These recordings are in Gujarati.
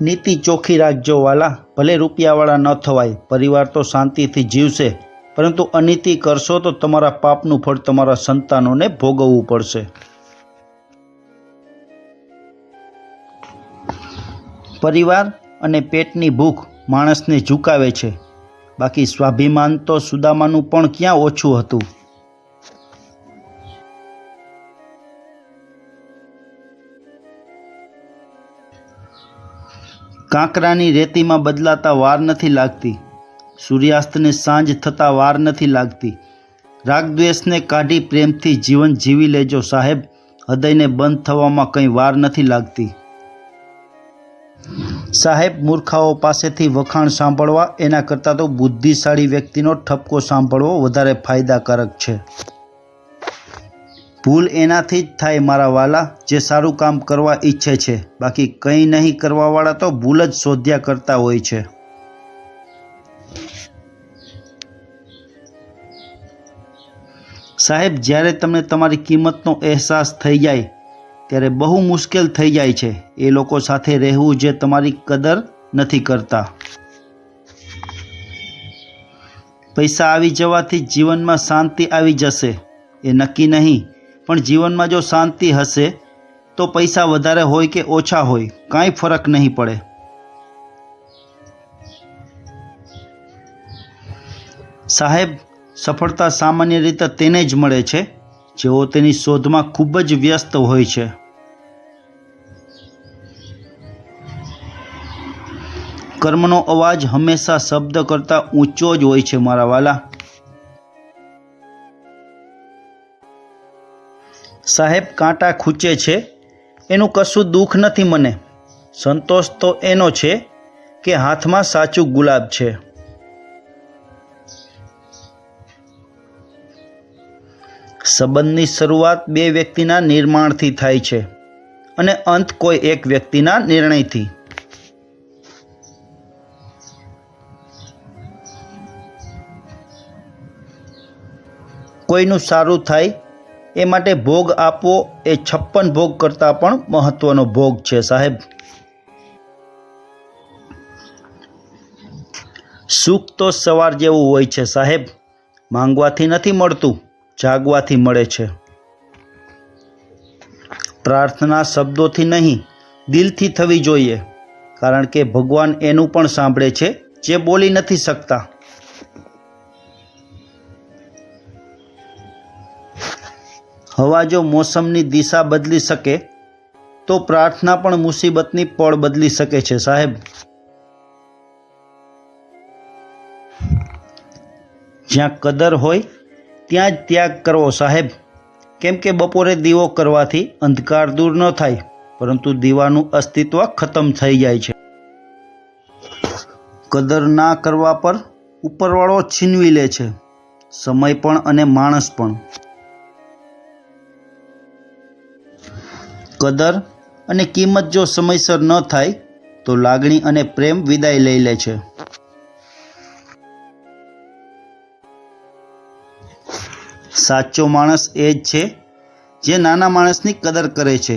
નીતિ ચોખ્ખી રાખજો વાલા ભલે રૂપિયાવાળા ન થવાય, પરિવાર તો શાંતિથી જીવશે. પરંતુ અનીતિ કરશો તો તમારા પાપનું ફળ તમારા સંતાનોને ભોગવવું પડશે. પરિવાર અને પેટની ભૂખ માણસને ઝુકાવે છે. બાકી સ્વાભિમાન તો સુદામાનું પણ ક્યાં ઓછું હતું? કાંકરાની રેતીમાં બદલાતા વાર નથી લાગતી. સૂર્યાસ્તને સાંજ થતાં વાર નથી લાગતી. રાગદ્વેષને કાઢી પ્રેમથી જીવન જીવી લેજો સાહેબ. હૃદયને બંધ થવામાં કંઈ વાર નથી લાગતી. સાહેબ, મૂર્ખાઓ પાસેથી વખાણ સાંભળવા એના કરતાં તો બુદ્ધિશાળી વ્યક્તિનો ઠપકો સાંભળવો વધારે ફાયદાકારક છે. ભૂલ એનાથી જ થાય મારા વાલા, જે સારું કામ કરવા ઈચ્છે છે. બાકી કંઈ નહીં કરવાવાળા તો ભૂલ જ શોધ્યા કરતા હોય છે. સાહેબ, જ્યારે તમને તમારી કિંમતનો અહેસાસ થઈ જાય, ત્યારે બહુ મુશ્કેલ થઈ જાય છે. એ લોકો સાથે રહેવું જે તમારી કદર નથી કરતા. પૈસા આવી જવાથી જીવનમાં શાંતિ આવી જશે. એ નક્કી નહીં. પણ જીવનમાં જો શાંતિ હશે, તો પૈસા વધારે હોય કે ઓછા હોય, કાંઈ ફરક નહીં પડે. સાહેબ, સફળતા સામાન્ય રીતે તેને જ મળે છે, જેઓ તેની શોધમાં ખૂબ જ વ્યસ્ત હોય છે. કર્મનો અવાજ હંમેશા શબ્દ કરતાં ઊંચો જ હોય છે, મારા વાલા. સાહેબ કાંટા ખૂંચે છે. એનું કશું દુઃખ નથી મને. સંતોષ તો એનો છે કે હાથમાં સાચું ગુલાબ છે. સંબંધની શરૂઆત બે વ્યક્તિના નિર્માણથી થાય છે અને અંત કોઈ એક વ્યક્તિના નિર્ણયથી. કોઈનું સારું થાય એ માટે ભોગ આપવો એ છપ્પન ભોગ કરતાં પણ મહત્વનો ભોગ છે, સાહેબ. સુખ તો સવાર જેવું હોય છે, સાહેબ. માંગવાથી નથી મળતું, જાગવાથી મળે છે. પ્રાર્થના શબ્દોથી નહીં, દિલથી થવી જોઈએ, કારણ કે ભગવાન એનું પણ સાંભળે છે, જે બોલી નથી શકતા. હવા જો મોસમની દિશા બદલી શકે, તો પ્રાર્થના પણ મુસીબતની પળ બદલી શકે છે, સાહેબ. જ્યાં કદર હોય, ત્યાં જ ત્યાગ કરવો, સાહેબ. કેમ કે બપોરે દીવો કરવાથી અંધકાર દૂર ન થાય, પરંતુ દીવાનું અસ્તિત્વ ખતમ થઈ જાય છે. કદર ના કરવા પર ઉપરવાળો છીનવી લે છે. સમય પણ અને માણસ પણ. કદર અને કિંમત જો સમયસર ન થાય, તો લાગણી અને પ્રેમ વિદાય લઈ લે છે. સાચો માણસ એ જ છે જે નાના માણસની કદર કરે છે.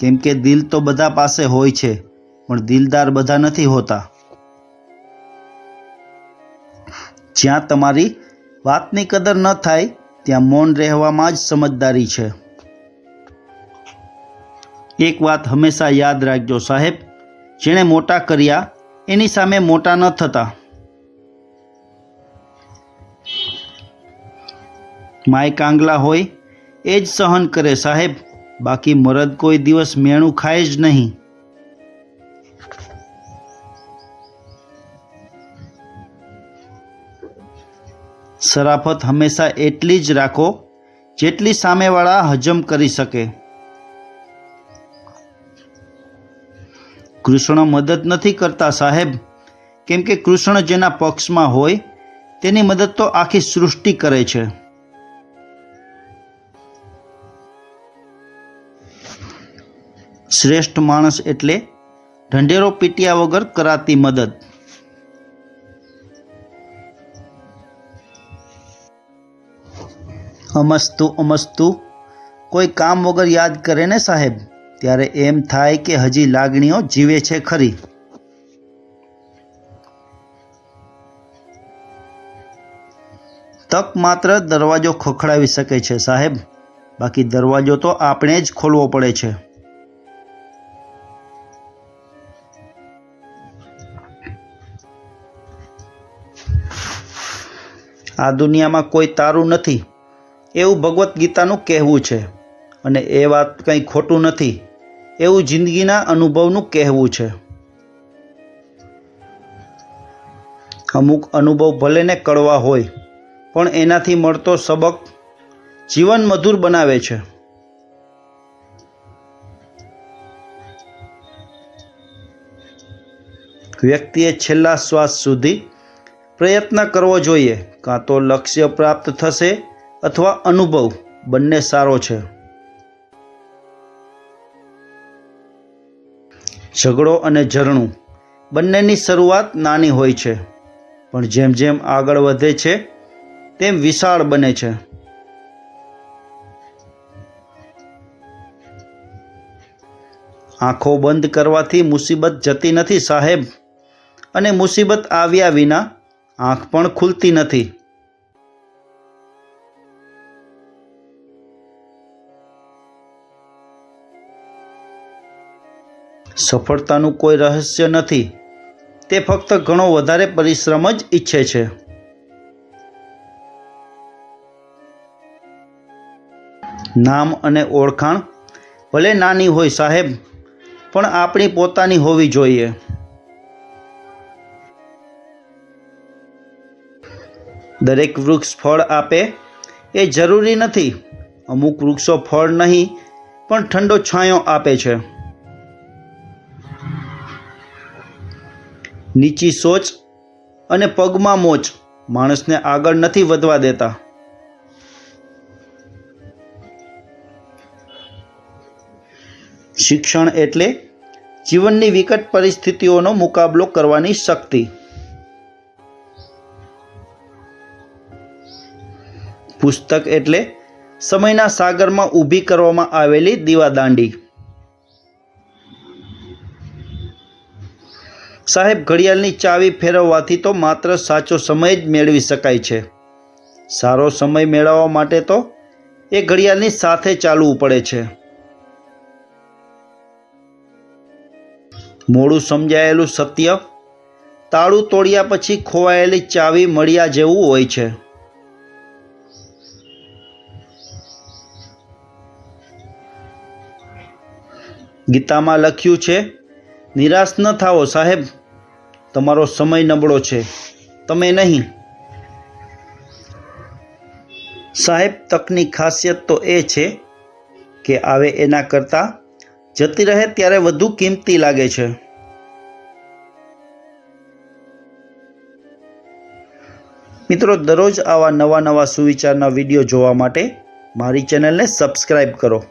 કેમ કે દિલ તો બધા પાસે હોય છે, પણ દિલદાર બધા નથી હોતા. જ્યાં તમારી વાતની કદર ન થાય, ત્યાં મૌન રહેવામાં જ સમજદારી છે. એક વાત હંમેશા યાદ રાખજો સાહેબ. જેણે મોટા કર્યા, એની સામે મોટા ન થતા. માય કાંગલા હોય, એ જ સહન કરે સાહેબ. બાકી મરદ કોઈ દિવસ મેણું ખાય જ નહીં. શરાફત હંમેશા એટલી જ રાખો, જેટલી સામેવાળા હજમ કરી શકે. કૃષ્ણ મદદ નથી કરતા સાહેબ. કેમ કે કૃષ્ણ જેના પક્ષમાં હોય, તેની મદદ તો આખી સૃષ્ટિ કરે છે. શ્રેષ્ઠ માણસ એટલે ઢંઢેરો પીટ્યા વગર કરાતી મદદ. અમસ્તુ અમસ્તુ, કોઈ કામ વગર યાદ કરે ને સાહેબ? ત્યારે એમ થાય કે હજી લાગણીઓ જીવે છે ખરી. તક માત્ર દરવાજો ખખડાવી શકે છે, સાહેબ. બાકી દરવાજો તો આપણે જ ખોલવો પડે છે. આ દુનિયામાં કોઈ તારું નથી. એવું ભગવદ્ ગીતાનું કહેવું છે. અને એ વાત કંઈ ખોટું નથી. એવું જિંદગીના અનુભવનું કહેવું છે. અમુક અનુભવ ભલેને કડવા હોય, પણ એનાથી મળતો સબક જીવન મધુર બનાવે છે. વ્યક્તિએ છેલ્લા શ્વાસ સુધી પ્રયત્ન કરવો જોઈએ, કાં તો લક્ષ્ય પ્રાપ્ત થશે અથવા અનુભવ બંને સારો છે. ઝઘડો અને ઝરણું બંનેની શરૂઆત નાની હોય છે, પણ જેમ જેમ આગળ વધે છે, તેમ વિશાળ બને છે. આંખો બંધ કરવાથી મુસીબત જતી નથી સાહેબ, અને મુસીબત આવ્યા વિના આંખ પણ ખુલતી નથી. સફળતાનું કોઈ રહસ્ય નથી. તે ફક્ત ઘણો વધારે પરિશ્રમ જ ઈચ્છે છે. નામ અને ઓળખાણ ભલે નાની હોય સાહેબ, પણ આપણી પોતાની હોવી જોઈએ. દરેક વૃક્ષ ફળ આપે એ જરૂરી નથી. અમુક વૃક્ષો ફળ નહીં, પણ ઠંડો છાંયો આપે છે. નીચી સોચ અને પગમાં મોચ માણસને આગળ નથી વધવા દેતા. શિક્ષણ એટલે જીવનની વિકટ પરિસ્થિતિઓનો મુકાબલો કરવાની શક્તિ. પુસ્તક એટલે સમયના સાગરમાં ઊભી કરવામાં આવેલી દીવાદાંડી. સાહેબ, ઘડિયાળની ચાવી ફેરવવાથી તો માત્ર સાચો સમય જ મેળવી શકાય છે. સારો સમય મેળવવા માટે તો એ ઘડિયાળની સાથે ચાલવું પડે છે. મોડું સમજાયેલું સત્ય, તાળું તોડ્યા પછી ખોવાયેલી ચાવી મળ્યા જેવું હોય છે. ગીતામાં લખ્યું છે નિરાશ ન થાઓ, સાહેબ. તમારો સમય નબળો છે. તમે નહીં. સાહેબ, તકની ખાસિયત તો એ છે કે આવે એના કરતાં જતી રહે ત્યારે વધુ કિંમતી લાગે છે. મિત્રો, દરરોજ આવા નવા નવા સુવિચારના વીડિયો જોવા માટે મારી ચેનલને સબસ્ક્રાઈબ કરો.